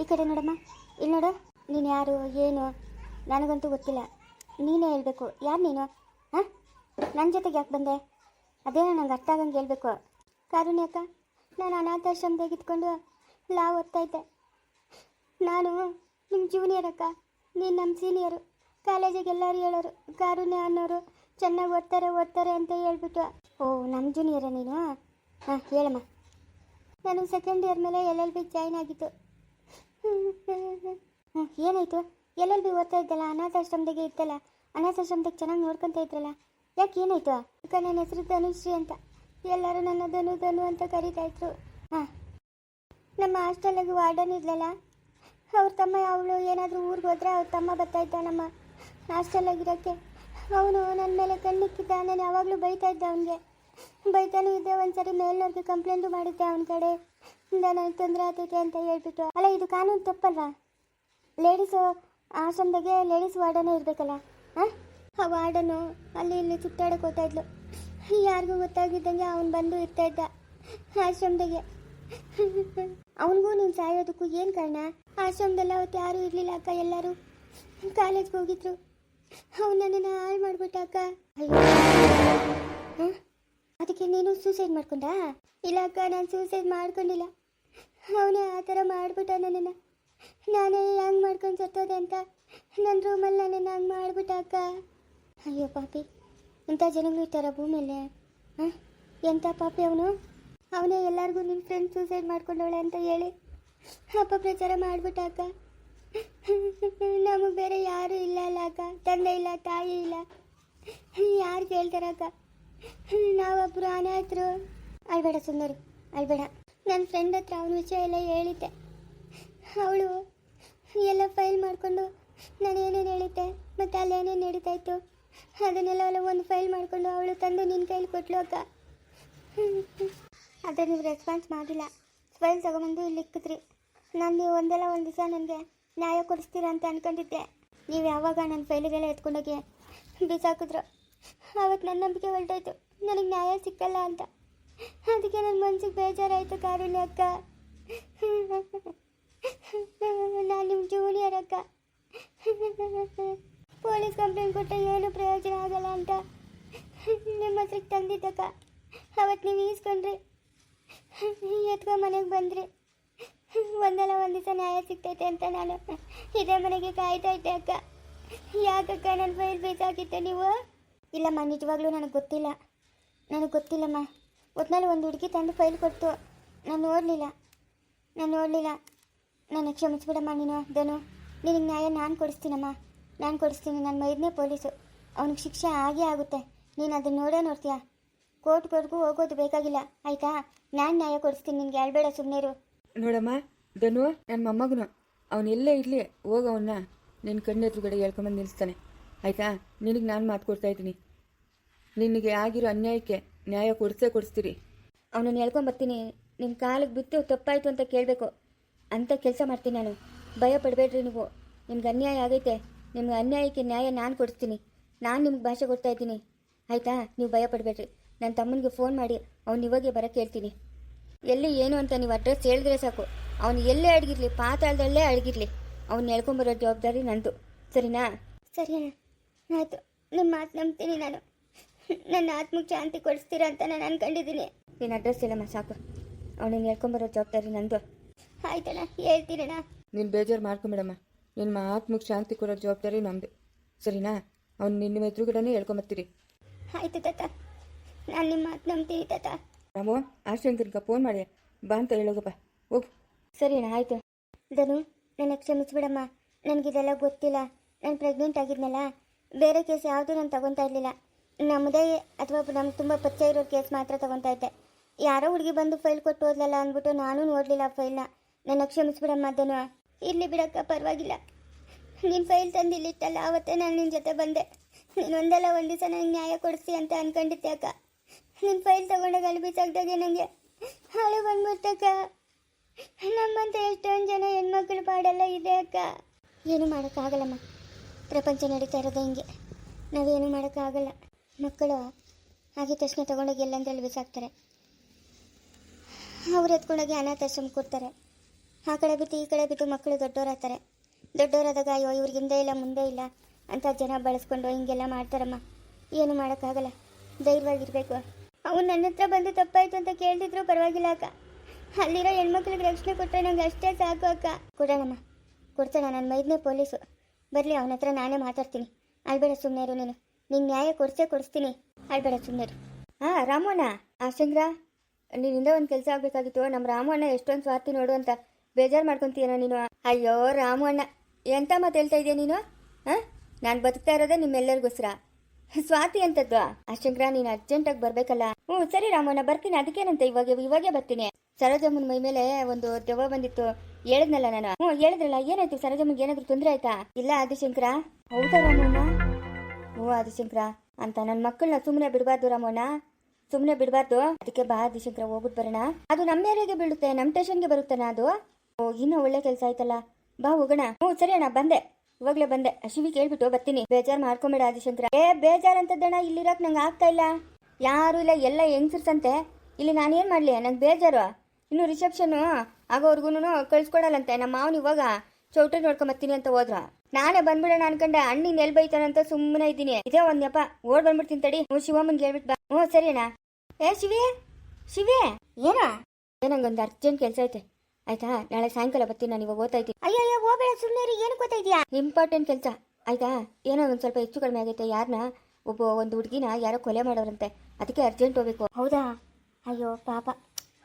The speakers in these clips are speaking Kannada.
ಈ ಕಡೆ ನೋಡಮ್ಮ. ಇಲ್ಲಿ ನೋಡು. ನೀನು ಯಾರು, ಏನು? ನನಗಂತೂ ಗೊತ್ತಿಲ್ಲ. ನೀನೇ ಹೇಳ್ಬೇಕು. ಯಾರು ನೀನು? ಹಾಂ? ನನ್ನ ಜೊತೆಗೆ ಯಾಕೆ ಬಂದೆ? ಅದೇನೋ ನಂಗೆ ಅರ್ಥ ಆಗಂಗೆ ಹೇಳ್ಬೇಕು. ಕಾರುಣ್ಯ ಅಕ್ಕ, ನಾನು ಅನಾಥಾಶ್ರಮದಾಗ ಇದ್ಕೊಂಡು ಲಾ ಓದ್ತಾ ಇದ್ದೆ. ನಾನು ನಿಮ್ಮ ಜೂನಿಯರ್ ಅಕ್ಕ, ನೀನು ನಮ್ಮ ಸೀನಿಯರು ಕಾಲೇಜಿಗೆ ಎಲ್ಲರೂ ಹೇಳೋರು, ಕಾರುಣ್ಯ ಅನ್ನೋರು ಚೆನ್ನಾಗಿ ಓದ್ತಾರೆ ಓದ್ತಾರೆ ಅಂತ ಹೇಳ್ಬಿಟ್ಟು. ಓ ನಮ್ಮ ಜೂನಿಯರ ನೀನು? ಹಾಂ, ಹೇಳಮ್ಮ. ನಾನು ಸೆಕೆಂಡ್ ಇಯರ್ ಮೇಲೆ ಎಲ್ ಎಲ್ ಬಿ ಜಾಯ್ನ್ ಆಗಿತ್ತು ಹ್ಞೂ ಏನಾಯಿತು ಎಲ್ ಎಲ್ ಬಿ ಓದ್ತಾ ಇದ್ದಲ್ಲ? ಅನಾಥಾಶ್ರಮದಾಗೆ ಇತ್ತಲ್ಲ ಅನಾಥಾಶ್ರಮದಾಗ ಚೆನ್ನಾಗಿ ನೋಡ್ಕೊತಾ ಇದ್ರಲ್ಲ? ಯಾಕೆ ಏನಾಯಿತು? ಅಕ್ಕ ನನ್ನ ಹೆಸರು ಧನುಶ್ರೀ ಅಂತ. ಎಲ್ಲರೂ ನನ್ನ ಧನು ಧನು ಅಂತ ಕರೀತಾ ಇದ್ರು. ಹಾಂ. ನಮ್ಮ ಹಾಸ್ಟೆಲಾಗಿ ವಾರ್ಡನ್ ಇದ್ಲಲ್ಲ ಅವ್ರ ತಮ್ಮ, ಅವಳು ಏನಾದರೂ ಊರಿಗೆ ಹೋದ್ರೆ ಅವ್ರ ತಮ್ಮ ಬರ್ತಾ ಇದ್ದ ನಮ್ಮ ಹಾಸ್ಟೆಲಾಗಿರೋಕ್ಕೆ ಅವನು ನನ್ನ ಮೇಲೆ ಕಣ್ಣಿಕ್ಕಿದ್ದ ನಾನು ಯಾವಾಗಲೂ ಬೈತಾ ಇದ್ದೆ ಅವನಿಗೆ. ಬೈತಾನೂ ಇದ್ದೆ, ಒಂದ್ಸರಿ ಮೇಲ್ನವ್ರಿಗೆ ಕಂಪ್ಲೇಂಟು ಮಾಡಿದ್ದೆ ಅವನ ಕಡೆ. ನನಗೆ ತೊಂದರೆ ಆಗ್ತೈತೆ ಅಂತ ಹೇಳ್ಬಿಟ್ಟು. ಅಲ್ಲ, ಇದು ಕಾನೂನು ತಪ್ಪಲ್ವಾ? ಲೇಡೀಸು ಆಶ್ರಮದಾಗೆ ಲೇಡೀಸ್ ವಾರ್ಡನೇ ಇರಬೇಕಲ್ಲ, ಹಾಂ? ಆ ವಾರ್ಡನು ಅಲ್ಲಿ ಇಲ್ಲಿ ಸುತ್ತಾಡಕ್ಕೆ ಹೋಗ್ತಾ ಇದ್ಲು. ಯಾರಿಗೂ ಗೊತ್ತಾಗಿದ್ದಂಗೆ ಅವನು ಬಂದು ಇರ್ತಾ ಇದ್ದ ಆಶ್ರಮದಾಗೆ. ಅವನಿಗೂ ನೀನು ಸಾಯೋದಕ್ಕೂ ಏನು ಕಾರಣ? ಆಶ್ರಮದಲ್ಲಿ ಅವತ್ತು ಯಾರೂ ಇರಲಿಲ್ಲ ಅಕ್ಕ, ಎಲ್ಲರೂ ಕಾಲೇಜ್ಗೆ ಹೋಗಿದ್ರು. ಅವನು ನನ್ನನ್ನು ಹಾಳು ಮಾಡಿಬಿಟ್ಟ ಅಕ್ಕ. ಅದಕ್ಕೆ ನೀನು ಸೂಸೈಡ್ ಮಾಡ್ಕೊಂಡಾ ಇಲ್ಲ ಅಕ್ಕ, ನಾನು ಸೂಸೈಡ್ ಮಾಡ್ಕೊಂಡಿಲ್ಲ. ಅವನೇ ಆ ಥರ ಮಾಡಿಬಿಟ್ಟ ನನ್ನನ್ನು. ನಾನೇ ಹೆಂಗೆ ಮಾಡ್ಕೊಂಡು ಸತ್ತೋದೆ ಅಂತ? ನನ್ನ ರೂಮಲ್ಲಿ ನನ್ನನ್ನು ಹಂಗೆ ಮಾಡಿಬಿಟ್ಟ ಅಕ್ಕ? ಅಯ್ಯೋ ಪಾಪಿ, ಇಂಥ ಜನಗಳು ಇರ್ತಾರ ಭೂಮಿಯಲ್ಲಿ? ಹಾಂ? ಎಂಥ ಪಾಪಿ ಅವನು? ಅವನೇ ಎಲ್ಲರಿಗೂ ನಿಮ್ಮ ಫ್ರೆಂಡ್ ಸೂಸೈಡ್ ಮಾಡ್ಕೊಂಡವಳೆ ಅಂತ ಹೇಳಿ ಅಪಪ್ರಚಾರ ಮಾಡಿಬಿಟ್ಟ ಅಕ್ಕ. ನಮಗೆ ಬೇರೆ ಯಾರೂ ಇಲ್ಲ ಅಲ್ಲ ಅಕ್ಕ. ತಂದೆ ಇಲ್ಲ, ತಾಯಿ ಇಲ್ಲ. ಯಾರು ಕೇಳ್ತಾರಕ್ಕ ನಾವೊಬ್ಬರು ಅನಾಥರು. ಅಳ್ಬೇಡ ಸುಂದರಿ, ಅಳ್ಬೇಡ. ನನ್ನ ಫ್ರೆಂಡ್ ಹತ್ರ ಅವನ ವಿಷಯ ಎಲ್ಲ ಹೇಳಿದ್ದೆ. ಅವಳು ಎಲ್ಲ ಫೈಲ್ ಮಾಡಿಕೊಂಡು ನಾನು ಏನೇನು ಹೇಳಿದ್ದೆ ಮತ್ತು ಅಲ್ಲಿ ಏನೇನು ನಡೀತಾ ಅದನ್ನೆಲ್ಲ ಅವಳು ಒಂದು ಫೈಲ್ ಮಾಡಿಕೊಂಡು ಅವಳು ತಂದು ನಿನ್ನ ಕೈಲಿ ಕೊಟ್ಲು ಅಕ್ಕ. ಆದರೆ ನೀವು ರೆಸ್ಪಾನ್ಸ್ ಮಾಡಿಲ್ಲ. ಫೈಲ್ ತಗೊಂಬಂದು ಇಲ್ಲಿ ಇಕ್ಕಿದ್ರಿ ನಾನು ನೀವು ಒಂದಲ್ಲ ಒಂದು ದಿವಸ ನನಗೆ ನ್ಯಾಯ ಕೊಡಿಸ್ತೀರಾ ಅಂತ ಅಂದ್ಕೊಂಡಿದ್ದೆ ನೀವು ಯಾವಾಗ ನನ್ನ ಫೈಲಿಗೆಲ್ಲ ಎತ್ಕೊಂಡೋಗಿ ಬಿಸಾಕಿದ್ರು ಆವತ್ತು ನನ್ನ ನಂಬಿಕೆ ಹೊರಟೋಯ್ತು. ನನಗೆ ನ್ಯಾಯ ಸಿಕ್ಕಲ್ಲ ಅಂತ. ಅದಕ್ಕೆ ನನ್ನ ಮನ್ಸಿಗೆ ಬೇಜಾರಾಯಿತು ಕಾರುಣ್ಯ ಅಕ್ಕ. ನಾನು ನಿಮ್ಮ ಜೂನಿಯರ್ ಅಕ್ಕ. ಪೊಲೀಸ್ ಕಂಪ್ಲೇಂಟ್ ಕೊಟ್ಟ ಏನು ಪ್ರಯೋಜನ ಆಗಲ್ಲ ಅಂತ ನಿಮ್ಮ ಹತ್ರಕ್ಕೆ ತಂದಿದ್ದಕ್ಕ ಅವತ್ತು ನೀವು ಈಸ್ಕೊಂಡ್ರಿ. ಎತ್ಕೊ ಮನೆಗೆ ಬಂದ್ರಿ. ಒಂದಲ್ಲ ಒಂದು ದಿವಸ ನ್ಯಾಯ ಸಿಗ್ತೈತೆ ಅಂತ ನಾನು ಇದೇ ಮನೆಗೆ ಕಾಯ್ತಾ ಇದ್ದೆ ಅಕ್ಕ. ಯಾಕಕ್ಕ ನನ್ನ ಫೈಲ್ ಬೇಕಾಗಿತ್ತು ನೀವು? ಇಲ್ಲಮ್ಮ, ನಿಜವಾಗ್ಲೂ ನನಗೆ ಗೊತ್ತಿಲ್ಲ. ನನಗೆ ಗೊತ್ತಿಲ್ಲಮ್ಮ. ಒಟ್ನಲ್ಲಿ ಒಂದು ಹುಡುಗಿ ತಂದು ಫೈಲ್ ಕೊಡ್ತು ನಾನು ನೋಡಲಿಲ್ಲ ನಾನು ನೋಡಲಿಲ್ಲ. ನಾನು ಕ್ಷಮಿಸ್ಬಿಡಮ್ಮ ನೀನು, ಧನು. ನಿನಗೆ ನ್ಯಾಯ ನಾನು ಕೊಡಿಸ್ತೀನಮ್ಮ. ನಾನು ಕೊಡಿಸ್ತೀನಿ ನನ್ನ ಮೈದನೇ ಪೊಲೀಸು. ಅವ್ನಿಗೆ ಶಿಕ್ಷೆ ಆಗೇ ಆಗುತ್ತೆ. ನೀನು ಅದನ್ನ ನೋಡೇ ನೋಡ್ತೀಯ? ಕೋರ್ಟ್ವರೆಗೂ ಹೋಗೋದು ಬೇಕಾಗಿಲ್ಲ, ಆಯಿತಾ? ನಾನು ನ್ಯಾಯ ಕೊಡಿಸ್ತೀನಿ, ನಿನಗೆ ಹೇಳ್ಬೇಡ ಸುಮ್ಮನೆರು ನೋಡಮ್ಮ, ಧನು ನನ್ನ ಮೊಮ್ಮಗನು. ಅವನೆಲ್ಲೇ ಇರಲಿ, ಹೋಗಿ ಅವನ್ನ ನಿನ್ನ ಕಣ್ಣೆದುರುಗಡೆ ಹೇಳ್ಕೊಂಬಂದು ನಿಲ್ಲಿಸ್ತಾನೆ ಆಯಿತಾ? ನಿನಗೆ ನಾನು ಮಾತು ಕೊಡ್ತಾ ಇದ್ದೀನಿ. ನಿನಗೆ ಆಗಿರೋ ಅನ್ಯಾಯಕ್ಕೆ ನ್ಯಾಯ ಕೊಡಿಸೇ ಕೊಡಿಸ್ತೀರಿ. ಅವನನ್ನು ಹೇಳ್ಕೊಂಬರ್ತೀನಿ ನಿಮ್ಮ ಕಾಲಿಗೆ ಬಿತ್ತು ತಪ್ಪಾಯಿತು ಅಂತ ಕೇಳಬೇಕು. ಅಂತ ಕೆಲಸ ಮಾಡ್ತೀನಿ ನಾನು. ಭಯ ಪಡಬೇಡ್ರಿ ನೀವು. ನಿಮ್ಗೆ ಅನ್ಯಾಯ ಆಗೈತೆ. ನಿಮ್ಗೆ ಅನ್ಯಾಯಕ್ಕೆ ನ್ಯಾಯ ನಾನು ಕೊಡಿಸ್ತೀನಿ. ನಾನು ನಿಮ್ಗೆ ಭಾಷೆ ಕೊಡ್ತಾ ಇದ್ದೀನಿ. ಆಯಿತಾ? ನೀವು ಭಯ ಪಡಬೇಡ್ರಿ. ನನ್ನ ತಮ್ಮನಿಗೆ ಫೋನ್ ಮಾಡಿ ಅವ್ನು ಇವಾಗೆ ಬರೋಕ್ಕೆ ಹೇಳ್ತೀನಿ. ಎಲ್ಲಿ ಏನು ಅಂತ ನೀವು ಅಡ್ರೆಸ್ ಹೇಳಿದ್ರೆ ಸಾಕು. ಅವನು ಎಲ್ಲೇ ಅಡಗಿರ್ಲಿ ಪಾತಾಳದಲ್ಲೇ ಅಡಗಿರ್ಲಿ. ಅವ್ನು ಹೇಳ್ಕೊಂಬರೋ ಜವಾಬ್ದಾರಿ ನಂದು. ಸರಿನಾ? ಸರಿ ಅಣ್ಣ. ಆಯಿತು. ನಿಮ್ಮ ಮಾತು ನಂಬ್ತೀನಿ ನಾನು. ನನ್ನ ಆತ್ಮಕ್ಕೆ ಶಾಂತಿ ಕೊಡಿಸ್ತೀರಾ ಅಂತ ನಾನು ಅನ್ಕೊಂಡಿದ್ದೀನಿ. ನೀನು ಅಡ್ರೆಸ್ ಹೇಳಮ್ಮ ಸಾಕು. ಅವನನ್ನು ಹೇಳ್ಕೊಂಬರೋ ಜವಾಬ್ದಾರಿ ನಂದು. ಆಯ್ತಣ್ಣ ಹೇಳ್ತೀರಣ್ಣ. ನೀನು ಬೇಜಾರು ಮಾಡ್ಕೊಂಬಿಡಮ್ಮ ನಿನ್ನ ಆತ್ಮಕ್ಕೆ ಶಾಂತಿ ಕೊಡೋ ಜವಾಬ್ದಾರಿ ನಮ್ಮದು ಸರಿನಾ? ಅವ್ನು ನಿನ್ನ ಎದುರುಗಡೆನೇ ಹೇಳ್ಕೊಂಬರ್ತೀರಿ. ಆಯ್ತು ತಾತ. ನಾನು ನಿಮ್ಮ ಮಾತು ನಂಬ್ತೀನಿ ತಾತ. ರಾಮು ಆಶ್ರಯಂಕನ್ಕ ಫೋನ್ ಮಾಡಿ. ಬಾ ಅಂತ ಹೇಳೋಗಪ್ಪ ಹೋಗು. ಸರಿ ಅಣ್ಣ ಆಯಿತು. ಧನು ನನ್ನ ಕ್ಷಮಿಸ್ಬಿಡಮ್ಮ. ನನಗಿದೆಲ್ಲ ಗೊತ್ತಿಲ್ಲ. ನಾನು ಪ್ರೆಗ್ನೆಂಟ್ ಆಗಿದ್ನಲ್ಲ. ಬೇರೆ ಕೇಸ್ ಯಾವುದೂ ನಾನು ತಗೊತಾ ಇರಲಿಲ್ಲ. ನಮ್ಮದೇ ಅಥವಾ ನಮ್ಮ ತುಂಬ ಪರಿಚಯ ಇರೋ ಕೇಸ್ ಮಾತ್ರ ತೊಗೊತಾ ಇದ್ದೆ. ಯಾರೋ ಹುಡುಗಿ ಬಂದು ಫೈಲ್ ಕೊಟ್ಟು ಹೋದ್ಲಲ್ಲ ಅಂದ್ಬಿಟ್ಟು ನಾನು ನೋಡಲಿಲ್ಲ ಫೈಲ್ನ. ನನ್ನ ಕ್ಷಮಿಸ್ಬಿಡಮ್ಮ ಅದನ್ನು ಇರಲಿ ಬಿಡಕ್ಕ, ಪರವಾಗಿಲ್ಲ. ನಿನ್ನ ಫೈಲ್ ತಂದು ಇಲ್ಲಿತ್ತಲ್ಲ ಆವತ್ತೇ ನಾನು ನಿನ್ನ ಜೊತೆ ಬಂದೆ. ನೀನು ಒಂದಲ್ಲ ಒಂದು ದಿವಸ ನನಗೆ ನ್ಯಾಯ ಕೊಡಿಸಿ ಅಂತ ಅನ್ಕೊಂಡಿದ್ದೆ ಅಕ್ಕ. ನಿನ್ನ ಫೈಲ್ ತಗೊಂಡಾಗ ಅಲ್ಲಿ ಬಿಸಾಕ್ದಾಗೆ ನನಗೆ ಹಾಳು ಬಂದ್ಬಿಟ್ಟಕ್ಕ ನಮ್ಮಂತ ಎಷ್ಟೊಂದು ಜನ ಹೆಣ್ಮಕ್ಳು ಪಾಡೆಲ್ಲ ಇದೆ ಅಕ್ಕ. ಏನು ಮಾಡೋಕ್ಕಾಗಲ್ಲಮ್ಮ. ಪ್ರಪಂಚ ನಡೀತಾ ಇರೋದು ಹಿಂಗೆ. ನಾವೇನು ಮಾಡೋಕ್ಕಾಗಲ್ಲ. ಮಕ್ಕಳು ಆಗಿದ ತಕ್ಷಣ ತಗೊಂಡೋಗಿ ಎಲ್ಲಂದ್ರಲ್ಲಿ ಬಿಸಾಕ್ತಾರೆ. ಅವ್ರು ಎತ್ಕೊಂಡೋಗಿ ಅನಾಥಾಶ್ರಮ ಕೊಡ್ತಾರೆ ಆ ಕಡೆ ಬಿಟ್ಟು ಈ ಕಡೆ ಬಿಟ್ಟು ಮಕ್ಕಳು ದೊಡ್ಡವರಾಗ್ತಾರೆ ದೊಡ್ಡವರಾದಾಗ ಅಯ್ಯೋ ಇವ್ರಿಗೆ ಹಿಂದೆ ಇಲ್ಲ, ಮುಂದೆ ಇಲ್ಲ ಅಂತ ಜನ ಬಳಸ್ಕೊಂಡು ಹಿಂಗೆಲ್ಲ ಮಾಡ್ತಾರಮ್ಮ. ಏನು ಮಾಡೋಕ್ಕಾಗಲ್ಲ. ಧೈರ್ಯವಾಗಿರ್ಬೇಕು. ಅವ್ನು ನನ್ನ ಹತ್ರ ಬಂದು ತಪ್ಪಾಯ್ತು ಅಂತ ಕೇಳ್ತಿದ್ರು ಪರವಾಗಿಲ್ಲ ಅಕ್ಕ. ಅಲ್ಲಿರೋ ಹೆಣ್ಮಕ್ಳಿಗೆ ರಕ್ಷಣೆ ಕೊಟ್ಟರೆ ನಂಗೆ ಅಷ್ಟೇ ಸಾಕು ಅಕ್ಕ. ಕೊಡೋಣಮ್ಮ. ಕೊಡ್ತಾನ, ನನ್ನ ಮೈದನೇ ಪೊಲೀಸು. ಬರಲಿ, ಅವನ ಹತ್ರ ನಾನೇ ಮಾತಾಡ್ತೀನಿ. ಅಲ್ಬೇಡ ಸುಮ್ಮನೆ ಇರು ನೀನು. ನಿನ್ನ ನ್ಯಾಯ ಕೊಡಿಸೇ ಕೊಡಿಸ್ತೀನಿ. ಅಳ್ಬೇಡ ಸುಮ್ಮನೆ ಹಾ ರಾಮಣ್ಣ. ಆ, ಚಂದ್ರ. ನಿನ್ನಿಂದ ಒಂದು ಕೆಲಸ ಆಗಬೇಕಾಗಿತ್ತು. ನಮ್ಮ ರಾಮಣ್ಣ ಎಷ್ಟೊಂದು ಸ್ವಾರ್ಥಿ ನೋಡು ಅಂತ ಬೇಜಾರು ಮಾಡ್ಕೊಂತೀಯನ ನೀನು. ಅಯ್ಯೋ, ರಾಮಣ್ಣ. ಎಂತ ಮಾತು ಹೇಳ್ತಾ ಇದೆಯಾ ನೀನು? ಹಾಂ ನಾನು ಬದುಕ್ತಾ ಇರೋದೇ ನಿಮ್ಮೆಲ್ಲರಿಗೋಸ್ಕರ. ಸ್ವಾತಿ ಅಂತದ್ದು ಆಶಂಕ್ರ ನೀನು ಅರ್ಜೆಂಟಾಗಿ ಬರಬೇಕಲ್ಲ. ಹ್ಞೂ ಸರಿ ರಾಮಣ್ಣ, ಬರ್ತೀನಿ. ಅದಕ್ಕೇನಂತ ಇವಾಗ, ಇವಾಗೇ ಬರ್ತೀನಿ. ಸರೋಜಮ್ಮನ ಮೈ ಮೇಲೆ ಒಂದು ದೆವ್ವ ಬಂದಿತ್ತು. ಹೇಳಿದ್ನಲ್ಲ ನಾನು. ಹ್ಞೂ ಹೇಳಿದ್ರಲ್ಲ. ಏನಾಯ್ತು? ಸರೋಜಮ್ಮಗೆ ಏನಾದ್ರು ತೊಂದರೆ ಆಯ್ತಾ? ಇಲ್ಲ ಆದಿಶಂಕರ ಹೌದಾ ರಾಮಣ್ಣ? ಓ ಆದಿಶಂಕರ ಅಂತ ನನ್ನ ಮಕ್ಕಳನ್ನ ಸುಮ್ಮನೆ ಬಿಡಬಾರ್ದು ರಮೋಣ ಸುಮ್ಮನೆ ಬಿಡಬಾರ್ದು. ಅದಕ್ಕೆ ಬಾ ಆದಿಶಂಕರ ಹೋಗ್ಬಿಟ್ಟು ಬರೋಣ. ಅದು ನಮ್ಮ ಏರಿಯಾಗೆ ಬೀಳುತ್ತೆ ನಮ್ಮ ಟೇಷನ್ಗೆ ಬರುತ್ತಾನ ಅದು? ಓ, ಇನ್ನೂ ಒಳ್ಳೆ ಕೆಲಸ ಆಯ್ತಲ್ಲ. ಬಾ, ಹೋಗೋಣ. ಹ್ಞೂ, ಸರಿ ಅಣ್ಣ, ಬಂದೆ. ಇವಾಗಲೇ ಬಂದೆ. ಶಿವಿ ಕೇಳ್ಬಿಟ್ಟು ಬರ್ತೀನಿ. ಬೇಜಾರು ಮಾಡ್ಕೊಂಬೇಡ ಆದಿಶಂಕರ ಏ, ಬೇಜಾರು ಅಂತದಣ್ಣ ಇಲ್ಲಿರಕ್ ನಂಗೆ ಆಗ್ತಾ ಇಲ್ಲ. ಯಾರು ಇಲ್ಲ, ಎಲ್ಲ ಹೆಂಗ್ಸಿರ್ಸಂತೆ ಇಲ್ಲಿ ನಾನೇನು ಮಾಡಲಿ? ನಂಗೆ ಬೇಜಾರು. ಇನ್ನು ರಿಸೆಪ್ಷನ್ನು ಆಗೋವರ್ಗೂನು ಕಳಿಸ್ಕೊಡಲ್ಲಂತೆ. ನಮ್ಮ ಮಾವನ ಇವಾಗ ಚೌಟ್ರಿ ನೋಡ್ಕೊಂಬತ್ತೀನಿ ಅಂತ ಹೋದ್ರ. ನಾನೇ ಬಂದ್ಬಿಡೋಣ ಅನ್ಕಂಡ ಅಣ್ಣಿನ ನೆಲ್ ಬೈತಾನಂತ ಸುಮ್ಮನೆ ಇದ್ದೀನಿ. ಇದೇ ಒಂದ್ಯಪ್ಪ ಓಡ್ ಬಂದ್ಬಿಡ್ತೀನಿ ತಡಿ. ಹ್ಞೂ ಶಿವಮ್ಮನ್ಗೆ ಹೇಳ್ಬಿಟ್ಟು ಬಾ. ಹ್ಞೂ ಸರಿ ಅಣ್ಣ. ಏ ಶಿವಿ ಶಿವಿ ಏನ? ಏನಂಗೊಂದು ಅರ್ಜೆಂಟ್ ಕೆಲಸ ಐತೆ. ಆಯ್ತಾ? ನಾಳೆ ಸಾಯಂಕಾಲ ಬರ್ತೀನಿ ನಾನು ಇವಾಗ ಓದ್ತಾ ಇದ್ದೀನಿ. ಅಯ್ಯೋ ಅಯ್ಯೋ ಹೋಗ್ಬೇಡ ಸುಮ್ಮನೆ ಏನು ಏನು ಇದೆಯಾ ಇಂಪಾರ್ಟೆಂಟ್ ಕೆಲಸ. ಆಯ್ತಾ? ಏನೋ ಒಂದು ಸ್ವಲ್ಪ ಹೆಚ್ಚು ಕಡಿಮೆ ಆಗೈತೆ. ಯಾರನ್ನ ಒಬ್ಬ ಒಂದು ಹುಡುಗಿನ ಯಾರೋ ಕೊಲೆ ಮಾಡೋರಂತೆ. ಅದಕ್ಕೆ ಅರ್ಜೆಂಟ್ ಹೋಗ್ಬೇಕು. ಹೌದಾ? ಅಯ್ಯೋ ಪಾಪ.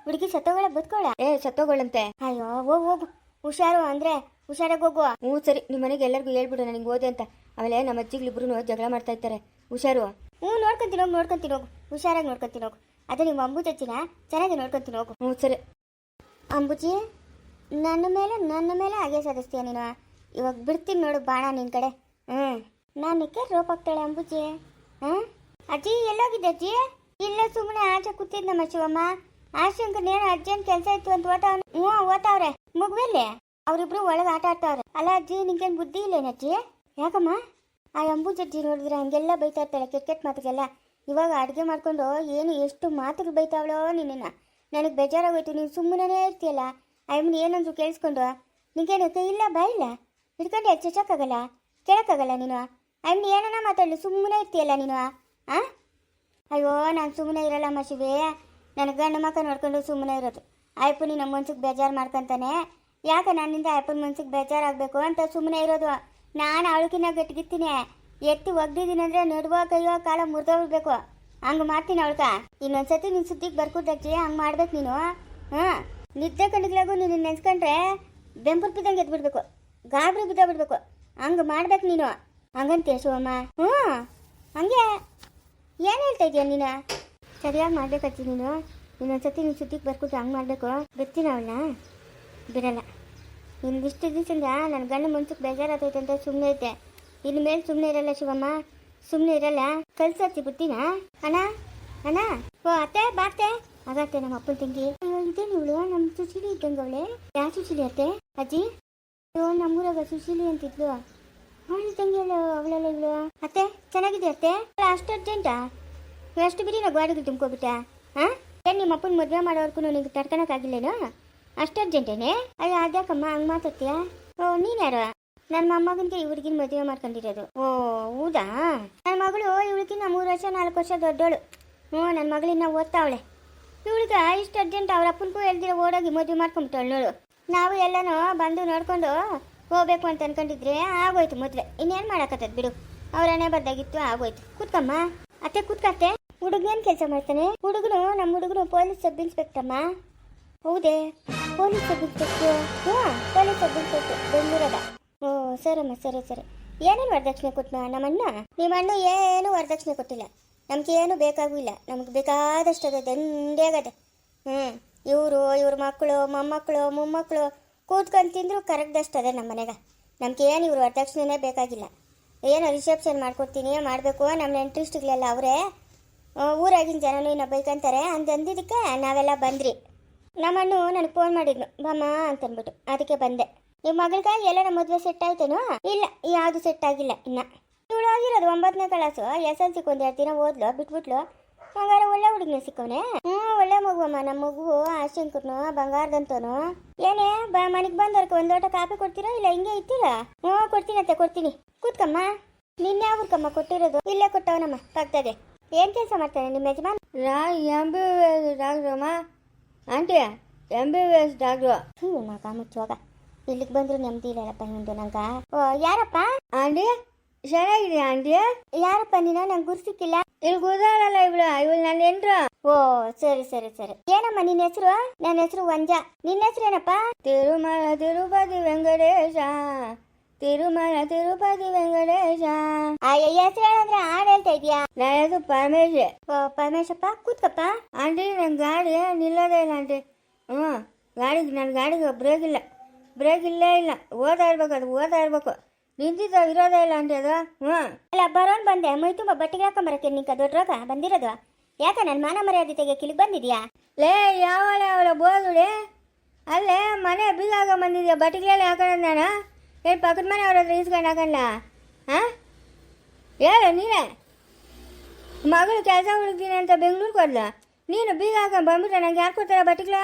ಹುಡುಗಿ ಸತ್ತೋಗಳ ಬದುಕೋಳ ಏ ಸತ್ತೋಗಳಂತೆ ಅಯ್ಯೋ ಹೋಗು ಹೋಗು. ಹುಷಾರು ಅಂದ್ರೆ ಹುಷಾರಾಗಿ ಹೋಗುವ ಹ್ಞೂ ಸರಿ ನಿಮ್ಮ ಮನೆಗೆ ಎಲ್ಲರಿಗೂ ಹೇಳ್ಬಿಡು ನನಗೆ ಓದೆ ಅಂತ. ಆಮೇಲೆ ನಮ್ಮ ಅಜ್ಜಿಗಳಿಬ್ರು ಜಗಳ ಮಾಡ್ತಾ ಇರ್ತಾರೆ. ಹುಷಾರು. ಹ್ಞೂ ನೋಡ್ಕೊಂತೀನಿ ಹೋಗಿ ನೋಡ್ಕೊಂತೀನಿ ಹೋಗು. ಹುಷಾರಾಗಿ ನೋಡ್ಕೊಂತೀನಿ ಹೋಗು. ಅದೇ ನಿಮ್ಮ ಅಂಬುಜಚ್ಚಿನ ಚೆನ್ನಾಗಿ ನೋಡ್ಕೊಂತೀನಿ ಹೋಗು. ಹ್ಞೂ ಸರಿ. ಅಂಬುಜಿ ನನ್ನ ಮೇಲೆ ನನ್ನ ಮೇಲೆ ಹಾಗೆ ಸಾಧಿಸ್ತೀಯ ನೀನು? ಇವಾಗ ಬಿಡ್ತೀನಿ ನೋಡು ಬಾಣ ನಿನ್ನ ಕಡೆ. ಹ್ಞೂ. ನಾನಕ್ಕೆ ರೋಪ್ ಹಾಕ್ತಾಳೆ ಅಂಬುಜಿ. ಹ್ಞೂ. ಅಜ್ಜಿ ಎಲ್ಲೋಗಿದ್ದೆ ಅಜ್ಜಿ? ಇಲ್ಲ ಸುಮ್ಮನೆ ಆಚೆ ಕೂತಿದ್ನಮ್ಮ ಶಿವಮ್ಮ. ಆಶಂಕ ನೇರ ಅಜ್ಜನ ಕೆಲಸ ಇತ್ತು ಅಂತ ಓತಾವ್ ಹ್ಞೂ ಓತಾವ್ರೆ ಮುಗ್ವೆಲ್ಲಿ? ಅವರಿಬ್ರು ಒಳಗೆ ಆಟ ಆಡ್ತಾವ್ರೆ ಅಲ್ಲ ಅಜ್ಜಿ, ನಿಂಗೇನು ಬುದ್ಧಿ ಇಲ್ಲೇನು ಅಜ್ಜಿ ಯಾಕಮ್ಮ? ಆ ಅಂಬುಜಜ್ಜಿ ನೋಡಿದ್ರೆ ಹಂಗೆಲ್ಲ ಬೈತಾ ಇರ್ತಾಳೆ ಕ್ರಿಕೆಟ್ ಮಾತಿಗೆಲ್ಲ. ಇವಾಗ ಅಡುಗೆ ಮಾಡ್ಕೊಂಡು ಏನು ಎಷ್ಟು ಮಾತುಗಳು ಬೈತಾವಳೋ ನಿನ್ನ ನನಗೆ ಬೇಜಾರಾಗೋಯ್ತು, ನೀನು ಸುಮ್ಮನೆ ಇರ್ತೀಯಲ್ಲ. ಅಮ್ಮನ ಏನಂದ್ರು ಕೇಳಿಸ್ಕೊಂಡು ನಿಂಗೇನು ಕೈ ಇಲ್ಲ, ಬಾ, ಇಲ್ಲ. ಹಿಡ್ಕೊಂಡು ಹೆಚ್ಚಕ್ಕಾಗಲ್ಲ ಕೇಳೋಕ್ಕಾಗಲ್ಲ ನೀನು? ಅಮ್ಮನ ಏನನ್ನ ಮಾತಾಡಲಿ ಸುಮ್ಮನೆ ಇರ್ತೀಯಲ್ಲ ನೀನು? ಆ? ಅಯ್ಯೋ, ನಾನು ಸುಮ್ಮನೆ ಇರಲ್ಲ ಶಿವೇ. ನನಗೆ ಗಂಡು ಮಕ್ಕ ನೋಡ್ಕೊಂಡು ಸುಮ್ಮನೆ ಇರೋದು. ಆಯ್ಪು ನೀನು ಮನ್ಸಿಗೆ ಬೇಜಾರು ಮಾಡ್ಕೊಂತಾನೆ. ಯಾಕೆ ನನ್ನಿಂದ ಅಪ್ಪನ ಮನ್ಸಿಗೆ ಬೇಜಾರಾಗಬೇಕು ಅಂತ ಸುಮ್ಮನೆ ಇರೋದು. ನಾನು ಅವಳಕಿನ ಗಟ್ಟಿಗಿತ್ತೀನಿ ಎತ್ತಿ ಒಗ್ದಿದ್ದೀನಿ ಅಂದರೆ ನಡುವ ಕೈಯೋ ಕಾಲ ಮುರಿದೋಗ್ಬೇಕು ಹಂಗೆ ಮಾಡ್ತೀನಿ ಅವಳ್ಕ. ಇನ್ನೊಂದ್ಸತಿ ನಿನ್ನ ಸುದ್ದಿಗೆ ಬರ್ಕೊಟ್ಟಜ್ಜಿ ಹಂಗೆ ಮಾಡ್ಬೇಕು ನೀನು. ಹಾಂ? ನಿದ್ದೆ ಕಂಡಿದ್ರಾಗೂ ನೀನು ನೆನ್ಸ್ಕೊಂಡ್ರೆ ಬೆಂಪುರ್ ಬಿದ್ದಂಗೆ ಎದ್ಬಿಡ್ಬೇಕು. ಗಾಬರಿ ಬಿದ್ದ ಬಿಡ್ಬೇಕು ಹಂಗೆ ಮಾಡ್ಬೇಕು ನೀನು. ಹಂಗಂತೀಯ ಶಿವಮ್ಮ ಹ್ಞೂ. ಹಂಗೆ. ಏನು ಹೇಳ್ತಾ ಇದೀಯ ನೀನು? ಸರಿಯಾಗಿ ಮಾಡ್ಬೇಕಜ್ಜಿ ನೀನು. ಇನ್ನೊಂದ್ಸತಿ ನಿನ್ನ ಸುದ್ದಿಗೆ ಬರ್ಕೊಟ್ಟು ಹಂಗೆ ಮಾಡಬೇಕು. ಬರ್ತೀನಿ ಅವಳನ್ನ. ಬಿಡಲ್ಲ. ಇಂದಿಷ್ಟು ದಿವಸದಿಂದ ನನ್ನ ಗಂಡ ಮನ್ಸಿಗೆ ಬೇಜಾರಾಗ್ತೈತೆ ಅಂತ ಸುಮ್ಮನೆ ಐತೆ ಇನ್ನು ಮೇಲೆ ಸುಮ್ಮನೆ ಇರಲ್ಲ ಶಿವಮ್ಮ. ಸುಮ್ಮನೆ ಇರಲ್ಲ. ಕಲ್ಸತ್ತಿ ಬಿಡ್ತೀನಾ ಅಣ್ಣ? ಅಣ್ಣ? ಓ, ಅತ್ತೆ ಬಾತೆ ಆಗತ್ತೆ ನಮ್ಮ ಅಪ್ಪನ ತಂಗಿ. ಅಯ್ಯೋ ಇವಳು? ನಮ್ಮ ಸುಶೀಲಿ ಇದ್ದಂಗೆ ಅವಳೆ. ಯಾವ ಸುಶೀಲಿ ಅತ್ತೆ? ಅಜ್ಜಿ? ಅಯ್ಯೋ, ನಮ್ಮೂರಾಗ ಸುಶೀಲಿ ಅಂತಿದ್ಲು. ಅವಳ ತಂಗಿ ಅಲ್ಲ, ಅವಳೆಲ್ಲ ಇವಳು? ಅತ್ತೆ ಚೆನ್ನಾಗಿದೆ ಅತ್ತೆ? ಅಷ್ಟು ಅರ್ಜೆಂಟಾ ಎಷ್ಟು ಬಿಡಿ ನಾವು ಗಾಡಿಗೆ ತುಂಬ್ಕೊಬಿಟ್ಟೆ. ಹಾಂ ಏನು ನಿಮ್ಮ ಅಪ್ಪನ ಮದುವೆ ಮಾಡೋರ್ಗು ನಿಂಗೆ ತಡ್ಕೊಳಕ್ಕಾಗಿಲ್ಲೇನೋ ಅಷ್ಟು ಅರ್ಜೆಂಟೇನೆ? ಅಯ್ಯೋ, ಅದ್ಯಾಕಮ್ಮ ಹಂಗೆ ಮಾತಾಡ್ತೀಯ? ಓ ನೀನು ಯಾರು ನನ್ನ ಮೊಮ್ಮಗನಿಗೆ ಇವ್ರಿಗಿನ ಮದುವೆ ಮಾಡ್ಕೊಂಡಿರೋದು. ಓ, ಹೌದಾ? ನನ್ನ ಮಗಳು ಇವಳಿಗಿನ್ನ ಮೂರು ವರ್ಷ, ನಾಲ್ಕು ವರ್ಷ ದೊಡ್ಡೋಳು. ಹ್ಞೂ ನನ್ನ ಮಗಳಿನ್ನ ಓದ್ತಾವಳೆ. ಇವಳಿಗೆ ಇಷ್ಟು ಅರ್ಜೆಂಟ್ ಅವ್ರ ಅಪ್ಪನಿಗೂ ಹೇಳ್ದಿರ ಓಡೋಗಿ ಮದುವೆ ಮಾಡ್ಕೊಂಬಿಟ್ಟವಳು ನೋಡು. ನಾವು ಎಲ್ಲನೂ ಬಂದು ನೋಡ್ಕೊಂಡು ಹೋಗ್ಬೇಕು ಅಂತ ಅನ್ಕೊಂಡಿದ್ರೆ ಆಗೋಯ್ತು ಮದುವೆ. ಇನ್ನೇನು ಮಾಡಕತ್ತದ ಬಿಡು. ಅವ್ರನೇ ಬರ್ದಾಗಿತ್ತು, ಆಗೋಯ್ತು. ಕೂತ್ಕಮ್ಮ. ಅತ್ತೆ, ಕೂತ್ಕತ್ತೆ. ಹುಡುಗನೇನು ಕೆಲಸ ಮಾಡ್ತಾನೆ? ಹುಡುಗನು ನಮ್ಮ ಹುಡುಗನು ಪೊಲೀಸ್ ಸಬ್ ಇನ್ಸ್ಪೆಕ್ಟಮ್ಮ ಹೌದೇ, ಪೊಲೀಸ್ ಸಬ್ ಹಾ ಹ್ಞೂ ಪೊಲೀಸ್ ಸಬ್ ಓ ಸರಮ್ಮ ಸರಿ ಸರಿ. ಏನೇನು ವರದಕ್ಷಿಣೆ ನಮ್ಮ ನಮ್ಮಣ್ಣ? ನಿಮ್ಮ ಅಣ್ಣ ಏನು ವರದಕ್ಷಿಣೆ ಕೊಟ್ಟಿಲ್ಲ. ನಮ್ಗೆ ಏನು ಬೇಕಾಗೂ ಇಲ್ಲ ನಮ್ಗೆ ಬೇಕಾದಷ್ಟು ಅದ ದಂಡೇ ಆಗದೆ. ಹ್ಞೂ ಇವರು, ಇವ್ರ ಮಕ್ಕಳು, ಮೊಮ್ಮಕ್ಕಳು ಮೊಮ್ಮಕ್ಕಳು ಕೂತ್ಕೊಂಡು ತಿಂದ್ರು ಕರಗ್ದಷ್ಟು ಅದೇ ನಮ್ಮ ಮನೆಗೆ. ನಮ್ಗೆ ಏನು ಇವ್ರು ವರದಕ್ಷಿಣೆನೇ ಬೇಕಾಗಿಲ್ಲ. ಏನೋ ರಿಸೆಪ್ಷನ್ ಮಾಡ್ಕೊಡ್ತೀನಿ, ಮಾಡಬೇಕು ನಮ್ಮ ನೆಂಟ್ರಿಸ್ಟ್ಗಳೆಲ್ಲ ಅವರೇ ಊರಾಗಿನ ಜನನು ಇನ್ನೂ ಬೈಕಂತಾರೆ ಅಂತ ಅಂದಿದ್ದಕ್ಕೆ ನಾವೆಲ್ಲ ಬಂದ್ರಿ. ನಮ್ಮಣ್ಣು ನನಗೆ ಫೋನ್ ಮಾಡಿದ್ನು. ಬಮ್ಮ ಅಂತನ್ಬಿಟ್ಟು. ಅದಕ್ಕೆ ಬಂದೆ. ನಿಮ್ಮ ಮಗಳಿಗೆ ಎಲ್ಲ ಮದುವೆ ಸೆಟ್ ಆಯ್ತೇನೋ? ಇಲ್ಲ, ಯಾವುದು ಸೆಟ್ ಆಗಿಲ್ಲ ಇನ್ನ. ಇವಳು ಆಗಿರೋದು ಒಂಬತ್ತನೇ ಕ್ಲಾಸು ಎಸ್ ಎಲ್ ಸಿಗೆ ಒಂದು ಎರಡು ದಿನ ಓದ್ಲು, ಬಿಟ್ಬಿಟ್ಲು? ಹಂಗಾರೆ ಒಳ್ಳೆ ಹುಡುಗನ ಸಿಕ್ಕವನೆ. ಹ್ಞೂ, ಒಳ್ಳೆ ಮಗುವಮ್ಮ ನಮ್ಮ ಮಗು ಆಶಂಕರ್ನು ಬಂಗಾರದಂತನು ಏನೇ, ಬ, ಮನೆಗೆ ಬಂದವ್ರಿಗೆ ಒಂದು ಲೋಟ ಕಾಫಿ ಕೊಡ್ತೀರಾ ಇಲ್ಲ ಹಿಂಗೆ ಇತ್ತೀರಾ? ಹ್ಞೂ ಕೊಡ್ತೀನಂತೆ ಕೊಡ್ತೀನಿ. ಕೂತ್ಕಮ್ಮ. ನಿನ್ನೆ ಯಾವ್ದಕ್ಕಮ್ಮ ಕೊಟ್ಟಿರೋದು? ಇಲ್ಲೇ ಕೊಟ್ಟವನಮ್ಮ, ಪಕ್ಕದಾಗೆ. ಏನ್ ಕೆಲಸ ಮಾಡ್ತಾನೆ ನಿಮ್ಮ ಯಜಮಾನ್? ರಾ ಎಂಬ ಡಾಕ್ಟ್ರಮ್ಮ aunty M B B S doctor. ಹ್ಞೂ ಮಗ ಮುಚ್ಚುವಾಗ ಇಲ್ಲಿಗೆ ಬಂದ್ರು ನೆಮ್ಮದಿ ಇಲ್ಲಪ್ಪ ನಿಮ್ದು ನಂಗ ಓ ಯಾರಪ್ಪ? ಆಂಟಿ ಚೆನ್ನಾಗಿದೆ ಆಂಟಿ? ಯಾರಪ್ಪ ನೀನು? ನಂಗೆ ಗುರ್ಸಿಕ್ಕಿಲ್ಲ ಇಲ್ಲಿ ಗುರುದಾರಲ್ಲ ಇವಳು ಇವಳು ನನ್ನ ಎಂಟ್ರು ಓ ಸರಿ ಸರಿ ಸರಿ. ಏನಮ್ಮ ನಿನ್ನ ಹೆಸರು? ನನ್ನ ಹೆಸರು ವಂಜ. ನಿನ್ನ ಹೆಸರು ಏನಪ್ಪ? ತಿರುಮಲ ತಿರುಪತಿ ವೆಂಕಟೇಶ. ತಿರುಮಲ ತಿರುಪತಿ ವೆಂಕಟೇಶ. ಆ ಹೆಸರು ಹೇಳಿದ್ರೆ ಹಾಡು ಹೇಳ್ತಾ ಇದೀಯಾ? ನನ್ನ ಹೆಸರು ಪರಮೇಶ್. ಓ, ಪರಮೇಶಪ್ಪ, ಕೂತ್ಕಪ್ಪ. ಆಂಟಿ ನನ್ನ ಗಾಡಿ ನಿಲ್ಲೋದೇ ಇಲ್ಲ ಆಂಟಿ. ಹ್ಞೂ, ಗಾಡಿಗೆ ನನ್ನ ಗಾಡಿಗೆ ಬ್ರೇಕ್ ಇಲ್ಲ. ಬ್ರೇಕ್ ಇಲ್ಲೇ ಇಲ್ಲ. ಓದಾ ಇರ್ಬೇಕು ಅದು ಓದಾ ಇರ್ಬೇಕು. ನಿಂತಿದ್ದ ಇರೋದೇ ಇಲ್ಲ ಆಂಟಿ ಅದು. ಹ್ಞೂ. ಅಲ್ಲ, ಬರೋನ್ ಬಂದೆ. ಮೈ ತುಂಬ ಬಟ್ಟೆಗೆ ಹಾಕೊಂಬರಕ್ಕೆ ನಿಂಕ ದೊಡ್ಡ ರೋಗ? ಬಂದಿರೋದು? ಯಾಕ ನನ್ನ ಮಾನ ಮರ್ಯಾದೆ ತೆಗಿಯಕ್ಕೆ ಇಲ್ಲಿಗೆ ಬಂದಿದ್ಯಾ? ಲೇ, ಯಾವಳ ಅವಳ ಬೋದುಡಿ ಅಲ್ಲೇ ಮನೆ ಬೀಗ ಹಾಕ ಬಂದಿದ್ಯಾ ಬಟ್ಟಿಗೆಲ್ಲ ಹಾಕೋಣ ನಾನು ಏನು ಪಕ್ಕದ ಮನೆ ಅವ್ರ ಹತ್ರ ಇಸ್ಕೊಂಡು ಹಾಕಲ್ಲ ಹಾಂ? ಹೇಳು ನೀನೇ. ಮಗಳು ಕೆಲಸ ಹುಡುಕ್ತೀನಿ ಅಂತ ಬೆಂಗ್ಳೂರಿಗೆ ಹೋದ್ಲ. ನೀನು ಬೀಗ ಹಾಕೊಂಡು ಬಂದ್ಬಿಟ್ರೆ ನಂಗೆ ಯಾರು ಕೊಡ್ತಾರ ಬಟ್ಟಿಗಳ?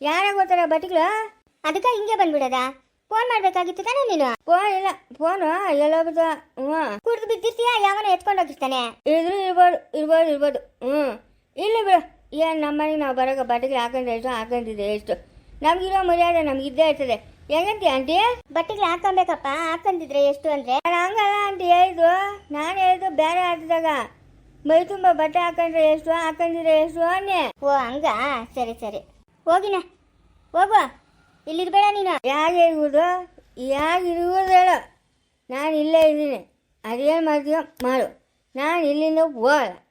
ಯಾರಾಗ ಕೊಡ್ತಾರ ಬಟ್ಟಿಗಳ? ಅದಕ್ಕೆ ಹಿಂಗೆ ಬಂದ್ಬಿಡದ? ಫೋನ್ ಮಾಡ್ಬೇಕಾಗಿತ್ತು ತಾನೇ ನೀನು? ಫೋನ್ ಇಲ್ಲ. ಫೋನು ಎಲ್ಲೋಗ್ಬಿಟ್ಟು ಹ್ಞೂ. ಕುಡ್ದು ಬಿದ್ದಿರ್ತೀಯಾ? ಯಾವನ ಎತ್ಕೊಂಡು ಹೋಗಿರ್ತಾನೆ. ಇದ್ರು ಇರ್ಬೋದು ಇರ್ಬೋದು ಇರ್ಬೋದು. ಹ್ಞೂ. ಇಲ್ಲ ಬಿಡು. ಏನು ನಮ್ಮನೆಗೆ ನಾವು ಬರೋಕೆ ಬಟ್ಟಿಗೆ ಎಷ್ಟು ಹಾಕೊಂಡಿದ್ದೆ ಎಷ್ಟು. ನಮಗಿರೋ ಮರ್ಯಾದೆ ನಮಗಿದ್ದೇ ಇರ್ತದೆ. ಹೆಂಗಂತಿ ಆಂಟಿ? ಬಟ್ಟೆಗೆ ಹಾಕೊಂಬೇಕಪ್ಪ. ಹಾಕೊಂಡಿದ್ರೆ ಎಷ್ಟು ಅಂದ್ರೆ? ಹಂಗಲ್ಲ ಆಂಟಿ ಹೇಳಿದು ನಾನು ಹೇಳಿದ್ದು ಬೇರೆ ಆಟದಾಗ ಮೈ ತುಂಬ ಬಟ್ಟೆ ಹಾಕೊಂಡ್ರೆ ಎಷ್ಟು? ಹಾಕೊಂಡಿದ್ರೆ ಎಷ್ಟು? ಅನ್ನೆ. ಓ, ಹಂಗ? ಸರಿ ಸರಿ. ಹೋಗಿನ. ಹೋಗುವ. ಇಲ್ಲಿರ್ಬೇಡ ನೀನು. ಯಾಕೆ ಇರುವುದು ಯಾಕೆ ಇರುವುದು ಹೇಳು. ನಾನು ಇಲ್ಲೇ ಇದ್ದೀನಿ. ಅದೇನು ಮಾಡ್ತೀಯೋ ಮಾಡು. ನಾನು ಇಲ್ಲಿಂದ ಹೋಗಲ್ಲ.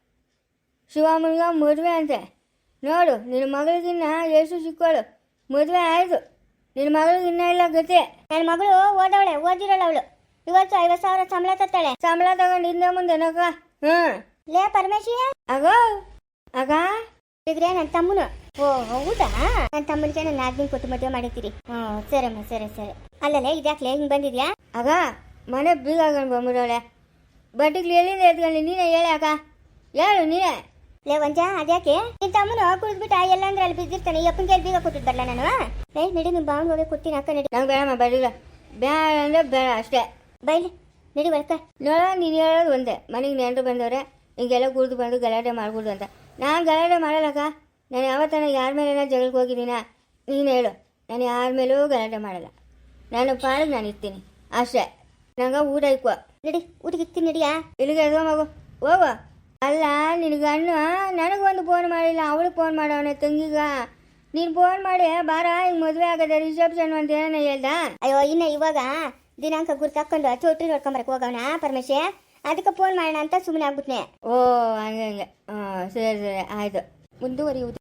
ಶಿವಮ್ಮನಿಗೆ ಮದುವೆ ಅಂತೆ. ನೋಡು ನಿನ್ನ ಮಗಳಿಗಿನ್ನ ಎಷ್ಟು ಸಿಕ್ಕೋಳು? ಮದುವೆ ಆಯಿತು. ನಿನ್ನ ಇನ್ನೂ ಇಲ್ಲ ಗತಿ ನನ್ನ ಮಗಳು ಓದವಳೆ, ಓದಿರಲ್ಲ ಅವಳು. ಇವತ್ತು ಐವತ್ತು ಸಾವಿರ ಸಂಬಳ ತತ್ತಾಳೆ ಸಂಬಳ ತಗೊಂಡು ಹಿಂದೆ ಮುಂದೆ ನಕ ಹ್ಞೂ ಲೇ ಪರಮೇಶಿ. ಆಗೋ ಆಗ ಇದ್ರೆ ನನ್ನ ತಮ್ಮನು. ಓ, ಹೌದಾ? ನನ್ನ ತಮ್ಮನಿಗೆ ನನ್ನ ನಾದಿನ ಕೊಟ್ಟು ಮದುವೆ ಮಾಡಿದ್ದೀರಿ ಸರಿ ಸರಮ್ಮ ಸರಿ ಸರಿ. ಅಲ್ಲಲ್ಲೇ ಇದ್ಯಾಕ್ಲೆ ಹಿಂಗೆ ಬಂದಿದ್ಯಾ? ಆಗ ಮನೆ ಬೀಗ ಹಾಕೊಂಡು ಬಂದ್ಬಿಡೋಳೆ ಬಟ್ಟಿಗೆ ಎಲ್ಲಿಂದ ಎತ್ಕೊಂಡು ನೀನೇ ಹೇಳಿ ಅಕ್ಕ. ಹೇಳು ನೀನೇ. ಲೇ ಒಂಜ ಅದ್ಯಾಕೆ? ನಿನ್ ತಮ್ಮನ ಕುಡಿದ್ಬಿಟ್ಟು ಎಲ್ಲ ಅಂದ್ರೆ ಅಲ್ಲಿ ಬಿದ್ದಿರ್ತಾನೆ. ಈ ಅಪ್ಪನ ಕೈಲಿ ಬೀಗ ಕೊಟ್ಟಿದ್ ಬರಲ್ಲ ನಾನು ಲೇ ನಡಿ ನಿಮ್ಮ ಬಾವನ್ ಹೋಗಿ ಕೊಡ್ತೀನಿ ಅಕ್ಕ ನಡಿ. ನಂಗೆ ಬೇಡಮ್ಮ ಬೇಡ ಬೇಡ ಅಂದ್ರೆ ಬೇಡ ಅಷ್ಟೇ. ಬೈಲಿ ನಡಿ ಬರ್ಕ. ನೋಡ ನೀನು ಹೇಳೋದು ಒಂದೇ. ಮನೆಗೆ ನೆಂಟರು ಬಂದವ್ರೆ ಹಿಂಗೆಲ್ಲ ಕುಡಿದು ಬಂದು ಗಲಾಟೆ ಮಾಡ್ಬೋದು ಅಂತ. ನಾನು ಗಲಾಟೆ ಮಾಡಲ್ಲಕ್ಕ? ನಾನು ಯಾವತ್ತಾನ ಯಾರ ಮೇಲೆನ ಜಗಳಕ್ಕೆ ಹೋಗಿದ್ದೀನ? ನೀನು ಹೇಳು. ನಾನು ಯಾರ ಮೇಲೂ ಗಲಾಟೆ ಮಾಡಲ್ಲ. ನಾನು ಪಾಡಿಗೆ ನಾನು ಇರ್ತೀನಿ. ಅಷ್ಟೇ. ನಂಗೆ ಊಟ ಇಕ್ಕೋ ನಡಿ ಊಟಕ್ಕೆ ಇಕ್ತೀನಿ ನಡಿಯಾ ಇಲ್ಲಿಗೆ ಮಗು. ಹೋಗು. ಅಲ್ಲ, ನಿನಗೆ ಅಣ್ಣ, ನನಗೊಂದು ಫೋನ್ ಮಾಡಿಲ್ಲ ಅವಳು ಫೋನ್ ಮಾಡವನೆ ತಂಗಿಗ. ನೀನು ಫೋನ್ ಮಾಡಿ, ಬಾರ, ಹಿಂಗೆ ಮದುವೆ ಆಗದೆ ರಿಸೆಪ್ಷನ್ ಅಂತ ಏನೋ ಹೇಳ್ದ? ಅಯ್ಯೋ, ಇನ್ನ ಇವಾಗ ದಿನಾಂಕ ಗುರ್ತಾಕೊಂಡು ಚೋಟ್ರಿ ನೋಡ್ಕೊಂಬರಕ್ಕೆ ಹೋಗವನ, ಪರಮೇಶ್? ಅದಕ್ಕೆ ಫೋನ್ ಮಾಡೋಣ ಅಂತ ಸುಮ್ಮನೆ ಆಗ್ಬಿಟ್ನೆ. ಓ, ಹಂಗೆ ಹಂಗೆ. ಸರಿ ಸರಿ, ಆಯಿತು. ಮುಂದುವರಿಯುವುದು